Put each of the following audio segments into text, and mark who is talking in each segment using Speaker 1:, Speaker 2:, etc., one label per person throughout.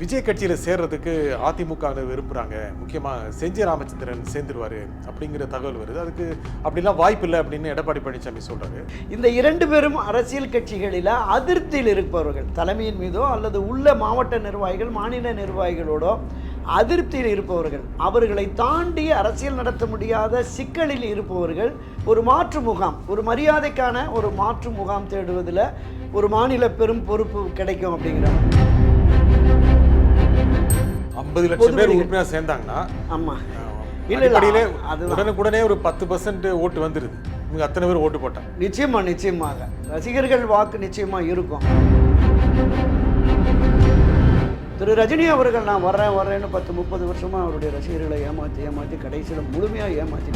Speaker 1: விஜய் கட்சியில் சேர்றதுக்கு அதிமுக விரும்புகிறாங்க முக்கியமாக செஞ்சி ராமச்சந்திரன் சேர்ந்துருவாரு அப்படிங்கிற தகவல் வருது. அதுக்கு அப்படிலாம் வாய்ப்பு இல்லை அப்படின்னு எடப்பாடி பழனிசாமி சொல்கிறாரு
Speaker 2: இந்த இரண்டு பேரும் அரசியல் கட்சிகளில் அதிருப்தியில் இருப்பவர்கள் தலைமையின் மீதோ அல்லது உள்ள மாவட்ட நிர்வாகிகள் மாநில நிர்வாகிகளோடோ அதிருப்தியில் இருப்பவர்கள் அவர்களை தாண்டி அரசியல் நடத்த முடியாத சிக்கலில் இருப்பவர்கள் ஒரு மாற்று முகாம் ஒரு மரியாதைக்கான ஒரு மாற்று முகாம் தேடுவதில் ஒரு மாநில பெரும் பொறுப்பு கிடைக்கும் அப்படிங்கிறாங்க.
Speaker 1: ஐம்பது லட்சம் பேர் உறுப்பினர் சேர்ந்தாங்கன்னா
Speaker 2: ஆமாம்
Speaker 1: அடிப்படையிலே
Speaker 2: அதுதான்.
Speaker 1: உடனுக்குடனே ஒரு பத்து பர்சன்ட் ஓட்டு வந்துருது. இவங்க அத்தனை பேர் ஓட்டு போட்டாங்க.
Speaker 2: நிச்சயமா நிச்சயமாக. ரசிகர்கள் வாக்கு நிச்சயமா இருக்கும். திரு ரஜினி அவர்கள் நான் வர்றேன் வர்றேன்னு பத்து முப்பது வருஷமா அவருடைய ரசிகர்களை ஏமாற்றி ஏமாற்றி கடைசியில் முழுமையாக ஏமாற்றி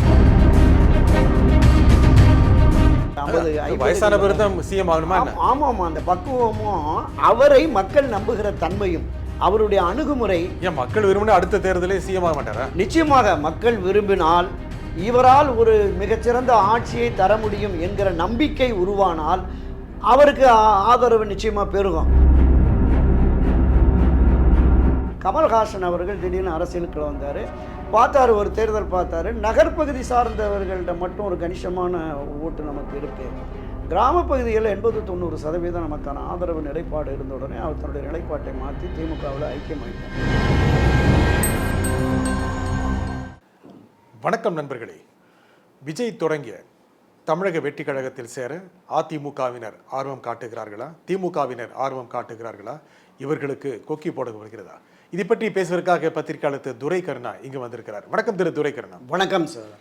Speaker 1: வயசான பேர் தான் சிஎம் ஆகணுமா
Speaker 2: ஆமாம் அந்த பக்குவமும் அவரை மக்கள் நம்புகிற தன்மையும். அவருடைய அணுகுமுறை
Speaker 1: ஏன் மக்கள் விரும்பினா அடுத்த தேர்தலே சிஎம் ஆக மாட்டாரா?
Speaker 2: நிச்சயமாக மக்கள் விரும்பினால் இவரால் ஒரு மிகச்சிறந்த ஆட்சியை தர முடியும் என்கிற நம்பிக்கை உருவானால் அவருக்கு ஆதரவு நிச்சயமாக பெருகும். கமல்ஹாசன் அவர்கள் திடீர்னு அரசியலுக்கு வந்தார். பார்த்தாரு ஒரு தேர்தல் பார்த்தாரு. நகர்ப்பகுதி சார்ந்தவர்கள்ட்ட மட்டும் ஒரு கணிசமான ஓட்டு நமக்கு இருக்கு. கிராமப்பகுதியில் எண்பது தொண்ணூறு சதவீதம் நமக்கான ஆதரவு நிலைப்பாடு இருந்த உடனே அவர் தன்னுடைய நிலைப்பாட்டை மாற்றி திமுகவில் ஐக்கியமாயிட்டார்
Speaker 1: வணக்கம் நண்பர்களே. விஜய் தொடங்கிய தமிழக வெற்றி கழகத்தில் சேர அதிமுகவினர் ஆர்வம் காட்டுகிறார்களா? திமுகவினர் ஆர்வம் காட்டுகிறார்களா? இவர்களுக்கு கொக்கி போடப்படுகிறதா இதை பற்றி பேசுவதற்காக பத்திரிகையாளர் திரு துரை கருணா இங்கு வந்திருக்கிறார். வணக்கம் திரு துரை கருணா
Speaker 2: வணக்கம் சார்.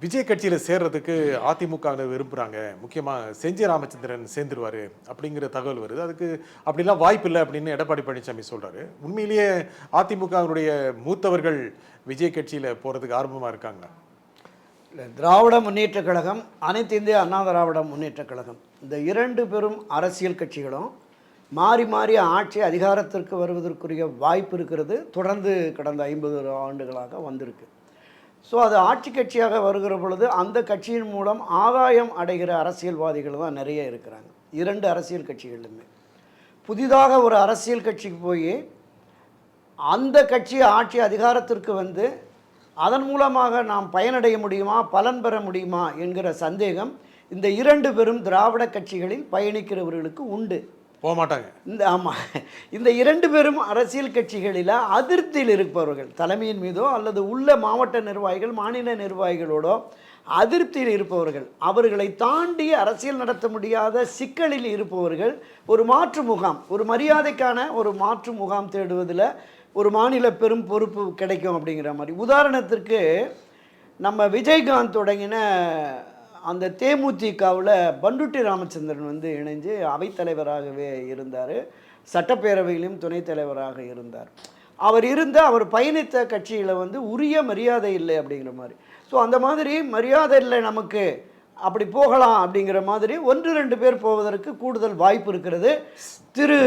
Speaker 1: விஜய் கட்சியில் சேர்றதுக்கு அதிமுக விரும்புகிறாங்க முக்கியமாக செஞ்சி ராமச்சந்திரன் சேர்ந்துருவார் அப்படிங்கிற தகவல் வருது. அதுக்கு அப்படிலாம் வாய்ப்பு இல்லை அப்படின்னு எடப்பாடி பழனிசாமி சொல்கிறாரு உண்மையிலேயே அதிமுகவினுடைய மூத்தவர்கள் விஜய் கட்சியில் போகிறதுக்கு ஆர்வமாக இருக்காங்களா?
Speaker 2: இல்லை திராவிட முன்னேற்றக் கழகம் அனைத்து இந்திய அண்ணா திராவிட முன்னேற்றக் கழகம் இந்த இரண்டு பெரும் அரசியல் கட்சிகளும் மாறி மாறி ஆட்சி அதிகாரத்திற்கு வருவதற்குரிய வாய்ப்பு இருக்கிறது. தொடர்ந்து கடந்த ஐம்பது ஆண்டுகளாக வந்திருக்கு. ஸோ அது ஆட்சி கட்சியாக வருகிற பொழுது அந்த கட்சியின் மூலம் ஆதாயம் அடைகிற அரசியல்வாதிகள் தான் நிறைய இருக்கிறாங்க. இரண்டு அரசியல் கட்சிகளுமே. புதிதாக ஒரு அரசியல் கட்சிக்கு போய் அந்த கட்சி ஆட்சி அதிகாரத்திற்கு வந்து அதன் மூலமாக நாம் பயனடைய முடியுமா பலன் பெற முடியுமா என்கிற சந்தேகம் இந்த இரண்டு பெரும் திராவிட கட்சிகளில் பயணிக்கிறவர்களுக்கு உண்டு.
Speaker 1: போக மாட்டாங்க
Speaker 2: இந்த ஆமாம் இந்த இரண்டு பேரும் அரசியல் கட்சிகளில் அதிருப்தியில் இருப்பவர்கள் தலைமையின் மீதோ அல்லது உள்ள மாவட்ட நிர்வாகிகள் மாநில நிர்வாகிகளோடோ அதிருப்தியில் இருப்பவர்கள் அவர்களை தாண்டி அரசியல் நடத்த முடியாத சிக்கலில் இருப்பவர்கள் ஒரு மாற்று முகாம் ஒரு மரியாதைக்கான ஒரு மாற்று முகாம் தேடுவதில் ஒரு மாநில பெரும் பொறுப்பு கிடைக்கும் அப்படிங்கிற மாதிரி. உதாரணத்திற்கு நம்ம விஜயகாந்த் தொடங்கின அந்த தேமுதிகவில் பண்டுட்டி ராமச்சந்திரன் வந்து இணைஞ்சு அவைத்தலைவராகவே இருந்தார். சட்டப்பேரவையிலும் துணைத் தலைவராக இருந்தார். அவர் இருந்த அவர் பயணித்த கட்சியில் வந்து உரிய மரியாதை இல்லை அப்படிங்கிற மாதிரி. ஸோ அந்த மாதிரி மரியாதை இல்லை நமக்கு. அப்படி போகலாம் அப்படிங்கிற மாதிரி ஒன்று ரெண்டு பேர் போவதற்கு கூடுதல் வாய்ப்பு இருக்கிறது. திரு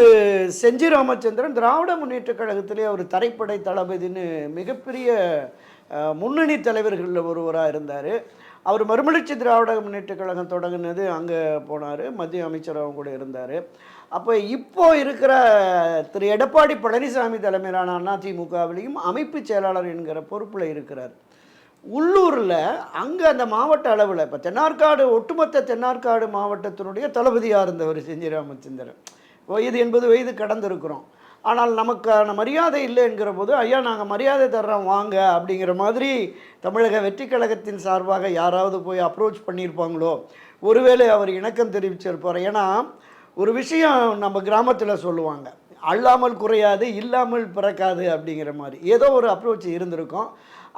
Speaker 2: செஞ்சி ராமச்சந்திரன் திராவிட முன்னேற்றக் கழகத்திலே அவர் தரைப்படை தளபதின்னு மிகப்பெரிய முன்னணி தலைவர்களில் ஒருவராக இருந்தார். அவர் மறுமலர்ச்சி திராவிட முன்னேற்ற கழகம் தொடங்கினது அங்கே போனார். மத்திய அமைச்சராகவும் கூட இருந்தார். அப்போ இப்போ இருக்கிற திரு எடப்பாடி பழனிசாமி தலைமையிலான அதிமுகவிலையும் அமைப்பு செயலாளர் என்கிற பொறுப்பில் இருக்கிறார். உள்ளூரில் அங்கே அந்த மாவட்ட அளவில் இப்போ தென்னார்காடு ஒட்டுமொத்த தென்னார்காடு மாவட்டத்தினுடைய தளபதியாக இருந்தவர் செஞ்சி ராமச்சந்திரன். வயது எண்பது வயது கடந்திருக்கிறோம். ஆனால் நமக்கான மரியாதை இல்லைங்கிற போது ஐயா நாங்கள் மரியாதை தர்றோம் வாங்க. அப்படிங்கிற மாதிரி தமிழக வெற்றி கழகத்தின் சார்பாக யாராவது போய் அப்ரோச் பண்ணியிருப்பாங்களோ ஒருவேளை அவர் இணக்கம் தெரிவிச்சிருப்பார். ஏன்னா ஒரு விஷயம் நம்ம கிராமத்தில் சொல்லுவாங்க. அல்லாமல் குறையாது இல்லாமல் பிறக்காது அப்படிங்கிற மாதிரி. ஏதோ ஒரு அப்ரோச் இருந்திருக்கும்.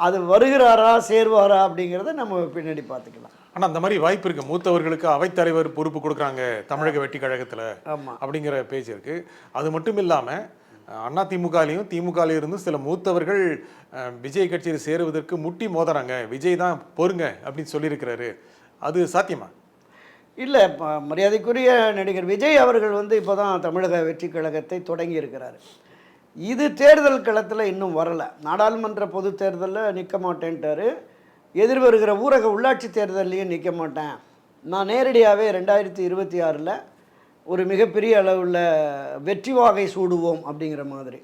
Speaker 2: அது வருகிறாரா சேர்வாரா அப்படிங்கிறத நம்ம பின்னாடி பார்த்துக்கலாம்.
Speaker 1: ஆனா அந்த மாதிரி வாய்ப்பு இருக்கு. மூத்தவர்களுக்கு அவைத்தலைவர் பொறுப்பு கொடுக்குறாங்க தமிழக வெற்றி கழகத்துல
Speaker 2: ஆமாம்
Speaker 1: அப்படிங்கிற பேச்சு இருக்கு. அது மட்டும் இல்லாம அண்ணா திமுகலையும் திமுகலையும் இருந்து சில மூத்தவர்கள் விஜய் கட்சியில் சேருவதற்கு முட்டி மோதுறாங்க. விஜய் தான் பொறுங்க அப்படின்னு சொல்லியிருக்கிறாரு. அது சாத்தியமா?
Speaker 2: இல்லை மரியாதைக்குரிய நடிகர் விஜய் அவர்கள் வந்து இப்போ தான் தமிழக வெற்றி கழகத்தை தொடங்கி இருக்கிறார் இது தேர்தல் களத்தில் இன்னும் வரலை. நாடாளுமன்ற பொது தேர்தலில் நிற்க மாட்டேன்ட்டார். எதிர்வருகிற ஊரக உள்ளாட்சி தேர்தல்லையும் நிற்க மாட்டேன். நான் நேரடியாகவே ரெண்டாயிரத்தி இருபத்தி ஆறில் ஒரு மிகப்பெரிய அளவில் வெற்றி வாகை சூடுவோம் அப்படிங்கிற மாதிரி.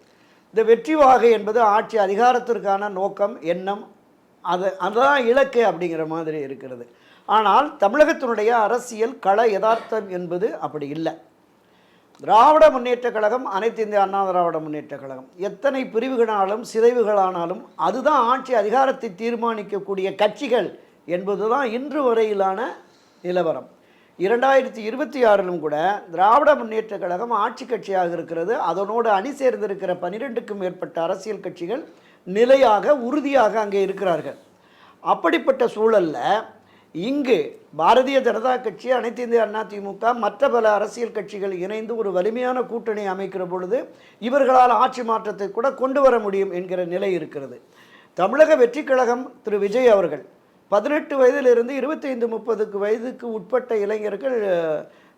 Speaker 2: இந்த வெற்றி வாகை என்பது ஆட்சி அதிகாரத்திற்கான நோக்கம் எண்ணம் அது அதுதான் இலக்கு அப்படிங்கிற மாதிரி இருக்கிறது. ஆனால் தமிழகத்தினுடைய அரசியல் கள யதார்த்தம் என்பது அப்படி இல்லை. திராவிட முன்னேற்ற கழகம் அனைத்து இந்திய அண்ணா திராவிட முன்னேற்ற கழகம். எத்தனை பிரிவுகளானாலும் சிதைவுகளானாலும் அதுதான் ஆட்சி அதிகாரத்தை தீர்மானிக்கக்கூடிய கட்சிகள் என்பதுதான் இன்று வரையிலான நிலவரம். இரண்டாயிரத்தி இருபத்தி ஆறிலும் கூட திராவிட முன்னேற்ற கழகம் ஆட்சி கட்சியாக இருக்கிறது. அதனோடு அணி சேர்ந்திருக்கிற பனிரெண்டுக்கும் மேற்பட்ட அரசியல் கட்சிகள் நிலையாக உறுதியாக அங்கே இருக்கிறார்கள். அப்படிப்பட்ட சூழல்ல இங்கு பாரதிய ஜனதா கட்சி அனைத்து இந்திய அண்ணா திமுக மற்ற பல அரசியல் கட்சிகள் இணைந்து ஒரு வலிமையான கூட்டணி அமைக்கிற பொழுது இவர்களால் ஆட்சி மாற்றத்தை கூட கொண்டு வர முடியும் என்கிற நிலை இருக்கிறது. தமிழக வெற்றி கழகம் திரு. விஜய் அவர்கள் பதினெட்டு வயதிலிருந்து இருபத்தைந்து முப்பதுக்கு வயதுக்கு உட்பட்ட இளைஞர்கள்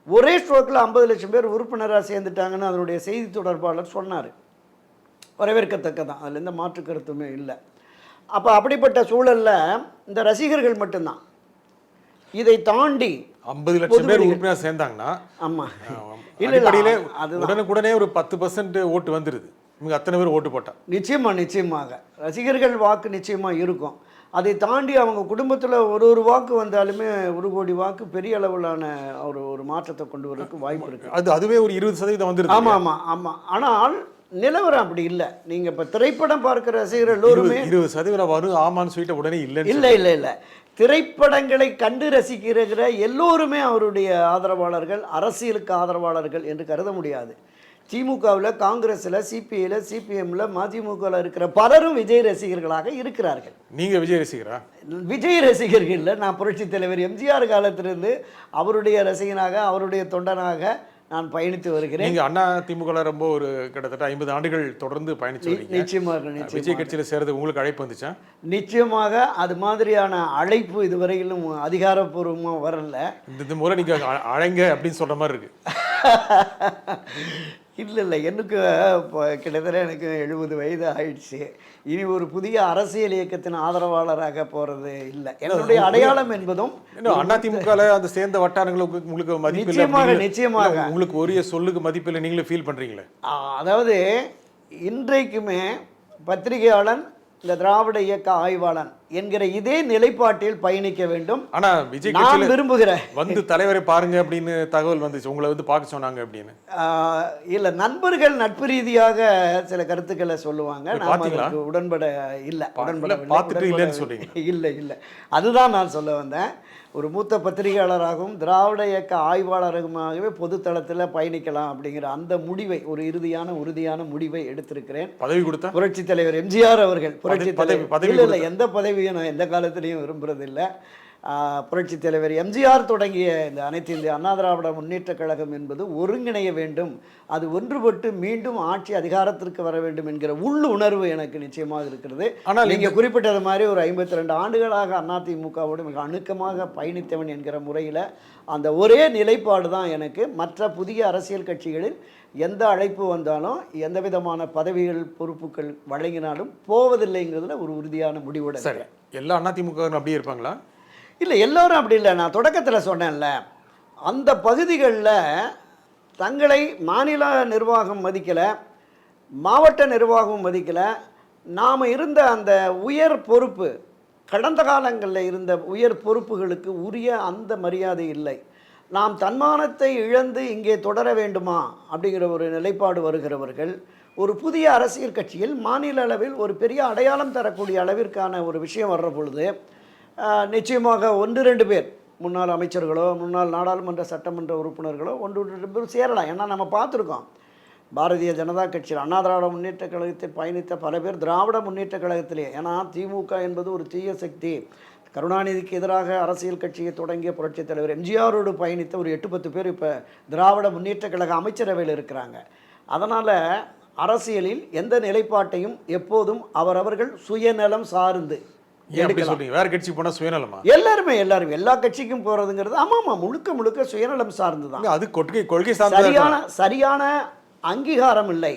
Speaker 2: ஒரே ஸ்ட்ரோக்கில் ஐம்பது லட்சம் பேர் உறுப்பினராக சேர்ந்துட்டாங்கன்னு அதனுடைய செய்தி தொடர்பாளர் சொன்னார். வரவேற்கத்தக்கதான். அதில் எந்த மாற்று கருத்துமே இல்லை. அப்போ அப்படிப்பட்ட சூழலில் இந்த ரசிகர்கள் மட்டும்தான். இதை தாண்டி
Speaker 1: ஐம்பது லட்சம் பேர் உறுப்பினர் சேர்ந்தாங்கன்னா
Speaker 2: ஆமாம் இல்லை இல்லை அது
Speaker 1: உடனுக்குடனே ஒரு பத்து பர்சன்ட் ஓட்டு வந்துருது. இவங்க அத்தனை பேர் ஓட்டு போட்டா.
Speaker 2: நிச்சயமா நிச்சயமாக. ரசிகர்கள் வாக்கு நிச்சயமாக இருக்கும். அதை தாண்டி அவங்க குடும்பத்தில் ஒரு ஒரு வாக்கு வந்தாலுமே ஒரு கோடி வாக்கு பெரிய அளவிலான ஒரு ஒரு மாற்றத்தை கொண்டு வரதுக்கு வாய்ப்பு இருக்கு.
Speaker 1: அது அதுவே ஒரு இருபது சதவீதம் வந்துருது
Speaker 2: ஆமாம் ஆமாம் ஆமாம் ஆனால் நிலவரம் அப்படி இல்லை. நீங்கள் இப்போ திரைப்படம் பார்க்குற ரசிகர்கள் எல்லோருமே
Speaker 1: இருபது சதவீதம் வரும் ஆமான்னு சொல்லிட்டு உடனே இல்லைன்னு
Speaker 2: இல்லை இல்லை இல்லை. திரைப்படங்களை கண்டு ரசிக்கிற எல்லோருமே அவருடைய ஆதரவாளர்கள் அரசியலுக்கு ஆதரவாளர்கள் என்று கருத முடியாது. திமுகவில் காங்கிரஸில் சிபிஐயில் சிபிஎம்மில் மதிமுகவில் இருக்கிற பலரும் விஜய் ரசிகர்களாக இருக்கிறார்கள்.
Speaker 1: நீங்க விஜய் ரசிகரா?
Speaker 2: விஜய் ரசிகர்களில் நான் புரட்சித் தலைவர் எம்ஜிஆர் காலத்திலிருந்து அவருடைய ரசிகனாக அவருடைய தொண்டனாக நான் பயணித்து வருகிறேன்.
Speaker 1: நீங்க அண்ணா திமுக ரொம்ப ஒரு கிட்டத்தட்ட ஐம்பது ஆண்டுகள் தொடர்ந்து பயணிச்சு
Speaker 2: நிச்சயமாக நிச்சயம்
Speaker 1: விஜய் கட்சியில சேர்றது உங்களுக்கு அழைப்பு வந்துச்சா?
Speaker 2: நிச்சயமாக அது மாதிரியான அழைப்பு இதுவரையிலும் அதிகாரப்பூர்வமாக வரல.
Speaker 1: இந்த முறை நீங்க அ- அழைங்க அப்படின்னு சொல்ற மாதிரி இருக்கு.
Speaker 2: இல்லை இல்லை எனக்கு இப்போ கிட்டத்தட்ட எனக்கு எழுபது வயது ஆயிடுச்சு. இனி ஒரு புதிய அரசியல் இயக்கத்தின் ஆதரவாளராக போகிறது இல்லை. என்னுடைய அடையாளம் என்பதும்
Speaker 1: அண்ணா திமுகல அந்த சேர்ந்த வட்டாரங்களுக்கு உங்களுக்கு மதிப்பு
Speaker 2: நிச்சயமாக, நிச்சயமாக.
Speaker 1: உங்களுக்கு உரிய சொல்லுக்கு மதிப்பு இல்லை நீங்களே ஃபீல் பண்றீங்களே?
Speaker 2: ஆ, அதாவது இன்றைக்குமே பத்திரிகையாளன் இந்த திராவிட இயக்க ஆய்வாளன் என்கிற இதே நிலைப்பாட்டில் பயணிக்க வேண்டும்.
Speaker 1: ஆனா விஜய்
Speaker 2: நான் விரும்புகிறேன்
Speaker 1: வந்து தலைவரை பாருங்க அப்படின்னு தகவல் வந்துச்சு. உங்களை வந்து பார்க்க சொன்னாங்க அப்படின்னு.
Speaker 2: இல்ல நண்பர்கள் நட்பு ரீதியாக சில கருத்துக்களை சொல்லுவாங்க. உடன்பட இல்ல. உடன்பட
Speaker 1: பார்த்துட்டு இல்லைன்னு சொல்றீங்க.
Speaker 2: இல்ல இல்ல. அதுதான் நான் சொல்ல வந்தேன். ஒரு மூத்த பத்திரிகையாளராகவும் திராவிட இயக்க ஆய்வாளருமாகவே பொதுத்தளத்தில் பயணிக்கலாம் அப்படிங்கிற அந்த முடிவை ஒரு இறுதியான உறுதியான முடிவை எடுத்திருக்கிறேன்.
Speaker 1: பதவி கொடுத்தா?
Speaker 2: புரட்சி தலைவர் எம்ஜிஆர் அவர்கள் புரட்சி தலைவர். இல்ல எந்த பதவியும் நான் எந்த காலத்திலையும் விரும்புறதில்லை. புரட்சி தலைவர் எம்ஜிஆர் தொடங்கிய இந்த அனைத்து இந்திய அண்ணா திராவிட முன்னேற்ற கழகம் என்பது ஒருங்கிணைய வேண்டும். அது ஒன்றுபட்டு மீண்டும் ஆட்சி அதிகாரத்திற்கு வர வேண்டும் என்கிற உள் உணர்வு எனக்கு நிச்சயமாக இருக்கிறது.
Speaker 1: ஆனால்
Speaker 2: நீங்க குறிப்பிட்டது மாதிரி ஒரு ஐம்பத்தி ரெண்டு ஆண்டுகளாக அதிமுகவோடு மிக அணுக்கமாக பயணித்தவன் என்கிற முறையில் அந்த ஒரே நிலைப்பாடு தான் எனக்கு. மற்ற புதிய அரசியல் கட்சிகளில் எந்த அழைப்பு வந்தாலும் எந்த விதமான பதவிகள் பொறுப்புகள் வழங்கினாலும் போவதில்லைங்கிறதுல ஒரு உறுதியான முடிவோட
Speaker 1: சரி. எல்லா அண்ணா திமுக அப்படியே இருப்பாங்களா?
Speaker 2: இல்லை எல்லோரும் அப்படி இல்லை. நான் தொடக்கத்தில் சொன்னேன்ல அந்த பகுதிகளில் தங்களை மாநில நிர்வாகம் மதிக்கலை மாவட்ட நிர்வாகம் மதிக்கலை. நாம் இருந்த அந்த உயர் பொறுப்பு கடந்த காலங்களில் இருந்த உயர் பொறுப்புகளுக்கு உரிய அந்த மரியாதை இல்லை. நாம் தன்மானத்தை இழந்து இங்கே தொடர வேண்டுமா? அப்படிங்கிற ஒரு நிலைப்பாடு வருகிறவர்கள் ஒரு புதிய அரசியல் கட்சியில் மாநில அளவில் ஒரு பெரிய அடையாளம் தரக்கூடிய அளவிற்கான ஒரு விஷயம் வர்ற பொழுது நிச்சயமாக ஒன்று ரெண்டு பேர். முன்னாள் அமைச்சர்களோ முன்னாள் நாடாளுமன்ற சட்டமன்ற உறுப்பினர்களோ ஒன்று ரெண்டு பேரும் சேரலாம். ஏன்னா நம்ம பார்த்துருக்கோம். பாரதிய ஜனதா கட்சியில் அண்ணா திராவிட முன்னேற்ற கழகத்தில் பயணித்த பல பேர் திராவிட முன்னேற்ற கழகத்திலே. ஏன்னா திமுக என்பது ஒரு தீய சக்தி. கருணாநிதிக்கு எதிராக அரசியல் கட்சியை தொடங்கிய புரட்சித் தலைவர் எம்ஜிஆரோடு பயணித்த ஒரு எட்டு பத்து பேர் இப்போ திராவிட முன்னேற்ற கழக அமைச்சரவையில் இருக்கிறாங்க. அதனால் அரசியலில் எந்த நிலைப்பாட்டையும் எப்போதும் அவரவர்கள் சுயநலம் சார்ந்து
Speaker 1: சொல்றீங்க? வேற கட்சி போனா சுயநலமா?
Speaker 2: எல்லாருமே எல்லாரும் எல்லா கட்சிக்கும் போகிறதுங்கிறது ஆமாம் ஆமாம் முழுக்க முழுக்க சுயநலம் சார்ந்து தான்
Speaker 1: இல்ல, அது கொள்கை கொள்கை
Speaker 2: சரியான சரியான அங்கீகாரம் இல்லை.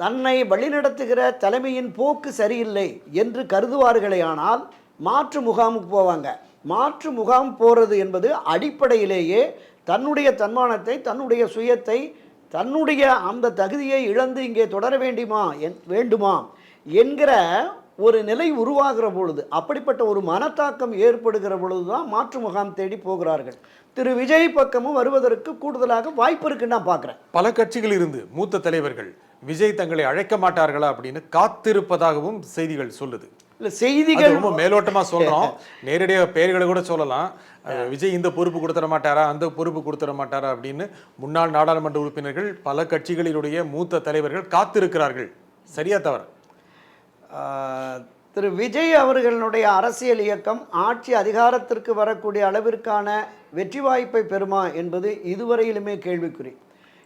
Speaker 2: தன்னை வழிநடத்துகிற தலைமையின் போக்கு சரியில்லை என்று கருதுவார்களேயானால் மாற்று முகாமுக்கு போவாங்க. மாற்று முகாம் போகிறது என்பது அடிப்படையிலேயே தன்னுடைய தன்மானத்தை தன்னுடைய சுயத்தை தன்னுடைய அந்த தகுதியை இழந்து இங்கே தொடர வேண்டுமா என்- வேண்டுமா என்கிற ஒரு நிலை உருவாகிற பொழுது அப்படிப்பட்ட ஒரு மனத்தாக்கம் ஏற்படுகிற பொழுது தான் மாற்று முகாம் தேடி போகிறார்கள். திரு விஜய் பக்கமும் வருவதற்கு கூடுதலாக வாய்ப்பு இருக்குன்னு நான் பார்க்குறேன்
Speaker 1: பல கட்சிகள் இருந்து மூத்த தலைவர்கள் விஜய் தங்களை அழைக்க மாட்டார்களா அப்படின்னு காத்திருப்பதாகவும் செய்திகள் சொல்லுது.
Speaker 2: இல்லை செய்திகள்
Speaker 1: ரொம்ப மேலோட்டமா சொல்றோம். நேரடியாக பெயர்களை கூட சொல்லலாம். விஜய் இந்த பொறுப்பு கொடுத்துட மாட்டாரா அந்த பொறுப்பு கொடுத்துட மாட்டாரா அப்படின்னு முன்னாள் நாடாளுமன்ற உறுப்பினர்கள் பல கட்சிகளினுடைய மூத்த தலைவர்கள் காத்திருக்கிறார்கள். சரியா தவற?
Speaker 2: திரு விஜய் அவர்களுடைய அரசியல் இயக்கம் ஆட்சி அதிகாரத்திற்கு வரக்கூடிய அளவிற்கான வெற்றி வாய்ப்பை பெறுமா என்பது இதுவரையிலுமே கேள்விக்குறி.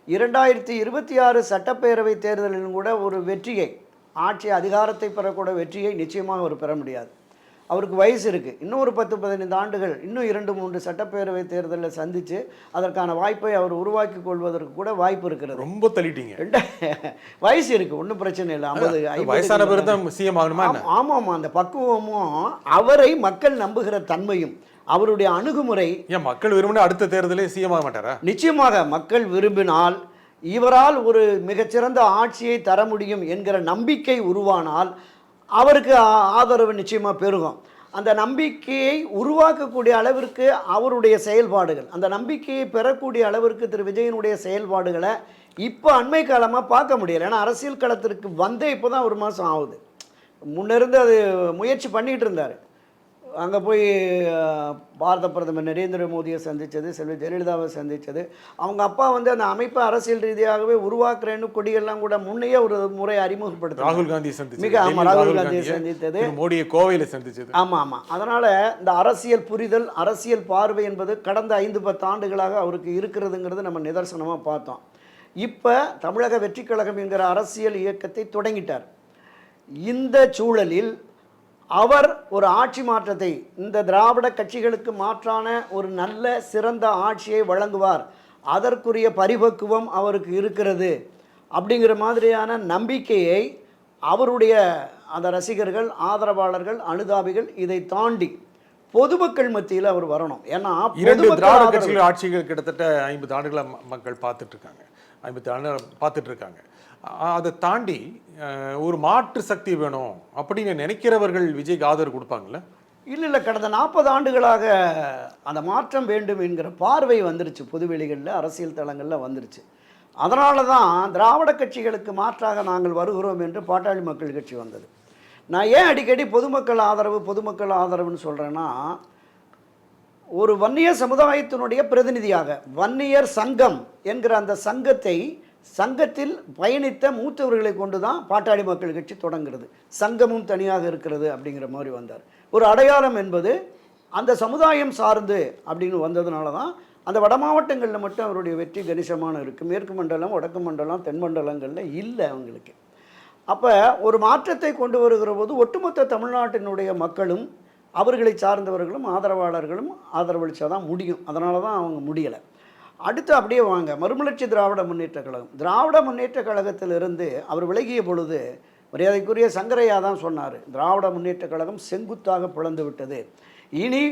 Speaker 2: இரண்டாயிரத்தி இருபத்தி ஆறு சட்டப்பேரவை தேர்தலிலும் கூட ஒரு வெற்றியை ஆட்சி அதிகாரத்தை பெறக்கூடிய வெற்றியை நிச்சயமாக அவர் பெற முடியாது. அவருக்கு வயசு இருக்குது இன்னும் ஒரு பத்து பதினைந்து ஆண்டுகள் இன்னும் இரண்டு மூன்று சட்டப்பேரவை தேர்தலில் சந்தித்து அதற்கான வாய்ப்பை அவர் உருவாக்கி கொள்வதற்கு கூட வாய்ப்பு இருக்கிறது.
Speaker 1: ரொம்ப தள்ளிட்டீங்க.
Speaker 2: வயசு இருக்குது ஒன்றும் பிரச்சனை இல்லை. ஐம்பது
Speaker 1: வயசான பிறகு தான் சிஎம் ஆகணுமா
Speaker 2: ஆமாம் அந்த பக்குவமும் அவரை மக்கள் நம்புகிற தன்மையும் அவருடைய அணுகுமுறை
Speaker 1: ஏன் மக்கள் விரும்பினா அடுத்த தேர்தலே சிஎம் ஆக மாட்டாரா?
Speaker 2: நிச்சயமாக மக்கள் விரும்பினால் இவரால் ஒரு மிகச்சிறந்த ஆட்சியை தர முடியும் என்கிற நம்பிக்கை உருவானால் அவருக்கு ஆதரவு நிச்சயமாக பெருகும். அந்த நம்பிக்கையை உருவாக்கக்கூடிய அளவிற்கு அவருடைய செயல்பாடுகள் அந்த நம்பிக்கையை பெறக்கூடிய அளவிற்கு திரு விஜயனுடைய செயல்பாடுகளை இப்போ அண்மை காலமாக பார்க்க முடியலை. ஏன்னா அரசியல் களத்திற்கு வந்தே இப்போ தான் ஒரு மாதம் ஆகுது. முன்னிருந்து அது முயற்சி பண்ணிகிட்டு இருந்தார். அங்கே போய் பாரத பிரதமர் நரேந்திர மோடியை சந்தித்தது செல்வி ஜெயலலிதாவை சந்தித்தது அவங்க அப்பா வந்து அந்த அமைப்பை அரசியல் ரீதியாகவே உருவாக்குறேன்னு கொடியெல்லாம் கூட முன்னையே ஒரு முறை அறிமுகப்படுத்த
Speaker 1: ராகுல் காந்தியை சந்திச்சது.
Speaker 2: மிக ஆமா,
Speaker 1: டெல்லியில்
Speaker 2: ராகுல் காந்தியை சந்தித்தது.
Speaker 1: மோடியை கோவையில சந்திச்சது.
Speaker 2: ஆமாம் ஆமாம் அதனால் இந்த அரசியல் புரிதல் அரசியல் பார்வை என்பது கடந்த ஐந்து பத்து ஆண்டுகளாக அவருக்கு இருக்கிறதுங்கிறது நம்ம நிதர்சனமாக பார்த்தோம். இப்போ தமிழக வெற்றிக் கழகம் என்கிற அரசியல் இயக்கத்தை தொடங்கிட்டார். இந்த சூழலில் அவர் ஒரு ஆட்சி மாற்றத்தை இந்த திராவிட கட்சிகளுக்கு மாற்றான ஒரு நல்ல சிறந்த ஆட்சியை வழங்குவார். அதற்குரிய பரிபக்குவம் அவருக்கு இருக்கிறது. அப்படிங்கிற மாதிரியான நம்பிக்கையை அவருடைய அந்த ரசிகர்கள் ஆதரவாளர்கள் அனுதாபிகள் இதை தாண்டி பொதுமக்கள் மத்தியில் அவர் வரணும். ஏன்னா
Speaker 1: இரண்டு திராவிட கட்சிகள் ஆட்சிகள் கிட்டத்தட்ட ஐம்பது ஆண்டுகளா மக்கள் பார்த்துட்டு இருக்காங்க. ஐம்பது ஆண்டுகளா பார்த்துட்டு இருக்காங்க. அதை தாண்டி ஒரு மாற்று சக்தி வேணும் அப்படின்னு நினைக்கிறவர்கள் விஜய்க்கு ஆதரவு கொடுப்பாங்களே
Speaker 2: இல்லை இல்லை கடந்த நாற்பது ஆண்டுகளாக அந்த மாற்றம் வேண்டும் என்கிற பார்வை வந்துருச்சு. பொதுவெளிகளில் அரசியல் தளங்களில் வந்துருச்சு. அதனால தான் திராவிட கட்சிகளுக்கு மாற்றாக நாங்கள் வருகிறோம் என்று பாட்டாளி மக்கள் கட்சி வந்தது. நான் ஏன் அடிக்கடி பொதுமக்கள் ஆதரவு பொதுமக்கள் ஆதரவுன்னு சொல்கிறேன்னா ஒரு வன்னியர் சமுதாயத்தினுடைய பிரதிநிதியாக வன்னியர் சங்கம் என்கிற அந்த சங்கத்தை சங்கத்தில் பயணித்த மூத்தவர்களை கொண்டு தான் பாட்டாளி மக்கள் கட்சி தொடங்குறது சங்கமும் தனியாக இருக்கிறது அப்படிங்கிற மாதிரி வந்தார். ஒரு அடையாளம் என்பது அந்த சமுதாயம் சார்ந்து அப்படின்னு வந்ததுனால தான் அந்த வட மாவட்டங்களில் மட்டும் அவருடைய வெற்றி கணிசமான இருக்குது மேற்கு மண்டலம் வடக்கு மண்டலம் தென் மண்டலங்களில் இல்லை அவங்களுக்கு. அப்போ ஒரு மாற்றத்தை கொண்டு வருகிற போது ஒட்டுமொத்த தமிழ்நாட்டினுடைய மக்களும் அவர்களை சார்ந்தவர்களும் ஆதரவாளர்களும் ஆதரவளிச்சா தான் முடியும். அதனால தான் அவங்க முடியலை. அடுத்து அப்படியே வாங்க. மறுமலர்ச்சி திராவிட முன்னேற்ற கழகம். திராவிட முன்னேற்ற கழகத்திலிருந்து அவர் விலகிய பொழுது மரியாதைக்குரிய சங்கரையா தான் சொன்னார் திராவிட முன்னேற்ற கழகம் செங்குத்தாக பிளந்து விட்டது. இனி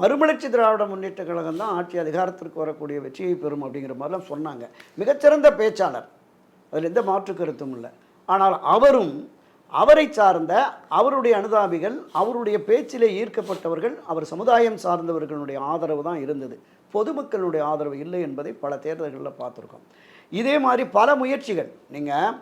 Speaker 2: மறுமலர்ச்சி திராவிட முன்னேற்ற கழகம் தான் ஆட்சி அதிகாரத்திற்கு வரக்கூடிய வெற்றியை பெறும் அப்படிங்கிற மாதிரிலாம் சொன்னாங்க. மிகச்சிறந்த பேச்சாளர். அதில் எந்த மாற்று கருத்தும் இல்லை. ஆனால் அவரும் அவரை சார்ந்த அவருடைய அனுதாபிகள் அவருடைய பேச்சிலே ஈர்க்கப்பட்டவர்கள் அவர் சமுதாயம் சார்ந்தவர்களுடைய ஆதரவு தான் இருந்தது. பொதுமக்களுடைய ஆதரவு இல்லை என்பதை பல தேர்தல்களில் பார்த்துருக்கோம். இதே மாதிரி பல முயற்சிகள். நீங்கள்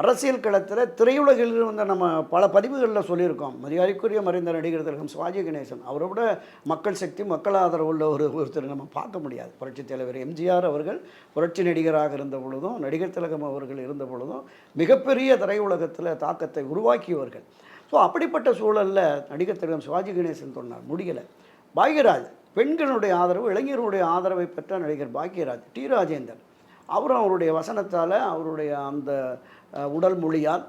Speaker 2: அரசியல் களத்தில் திரையுலகில் வந்து நம்ம பல பதிவுகளில் சொல்லியிருக்கோம். மரியாதைக்குரிய மறைந்த நடிகர் திலகம் சிவாஜி கணேசன். அவரை விட மக்கள் சக்தி மக்கள் ஆதரவு உள்ள ஒரு ஒருத்தர் நம்ம பார்க்க முடியாது. புரட்சித் தலைவர் எம்ஜிஆர் அவர்கள் புரட்சி நடிகராக இருந்த பொழுதும் நடிகர் திலகம் அவர்கள் இருந்த பொழுதும் மிகப்பெரிய திரையுலகத்தில் தாக்கத்தை உருவாக்கியவர்கள். ஸோ அப்படிப்பட்ட சூழலில் நடிகர் திலகம் சிவாஜி கணேசன் சொன்னார் முடியலை. பாக்யராஜ் பெண்களுடைய ஆதரவு இளைஞர்களுடைய ஆதரவை பெற்ற நடிகர் பாக்யராஜ் டி. ராஜேந்தர் அவரும் அவருடைய வசனத்தால் அவருடைய அந்த உடல் மொழியால்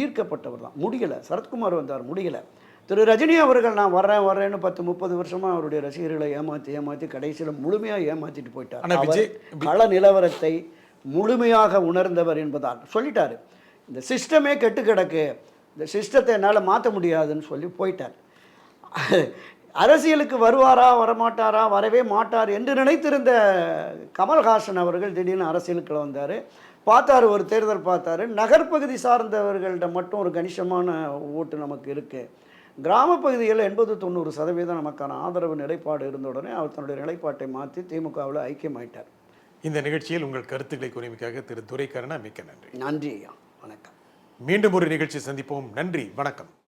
Speaker 2: ஈர்க்கப்பட்டவர் தான். முடியலை. சரத்குமார் வந்தார் முடியலை. திரு. ரஜினி அவர்கள் நான் வர்றேன் வர்றேன்னு பத்து முப்பது வருஷமாக அவருடைய ரசிகர்களை ஏமாற்றி ஏமாற்றி கடைசியில் முழுமையாக ஏமாற்றிட்டு போயிட்டார். கள நிலவரத்தை முழுமையாக உணர்ந்தவர் என்பதால் சொல்லிட்டாரு. இந்த சிஸ்டமே கெட்டு கிடக்கு. இந்த சிஸ்டத்தை என்னால் மாற்ற முடியாதுன்னு சொல்லி போயிட்டார். அரசியலுக்கு வருவாரா வரமாட்டாரா வரவே மாட்டார் என்று நினைத்திருந்த கமல்ஹாசன் அவர்கள் திடீர்னு அரசியலுக்கு வந்தார். பார்த்தாரு ஒரு தேர்தல் பார்த்தாரு. நகர்ப்பகுதி சார்ந்தவர்கள்ட்ட மட்டும் ஒரு கணிசமான ஓட்டு நமக்கு இருக்குது கிராமப்பகுதிகளில் எண்பது தொண்ணூறு சதவீதம் நமக்கான ஆதரவு நிலைப்பாடு இருந்த உடனே அவர் தன்னுடைய நிலைப்பாட்டை மாற்றி திமுகவில் ஐக்கியமாயிட்டார்.
Speaker 1: இந்த நிகழ்ச்சியில் உங்கள் கருத்துக்களை கூறியமைக்காக திரு. துரைக்கருணா மிக்க நன்றி.
Speaker 2: நன்றி ஐயா. வணக்கம்.
Speaker 1: மீண்டும் ஒரு நிகழ்ச்சி சந்திப்போம். நன்றி. வணக்கம்.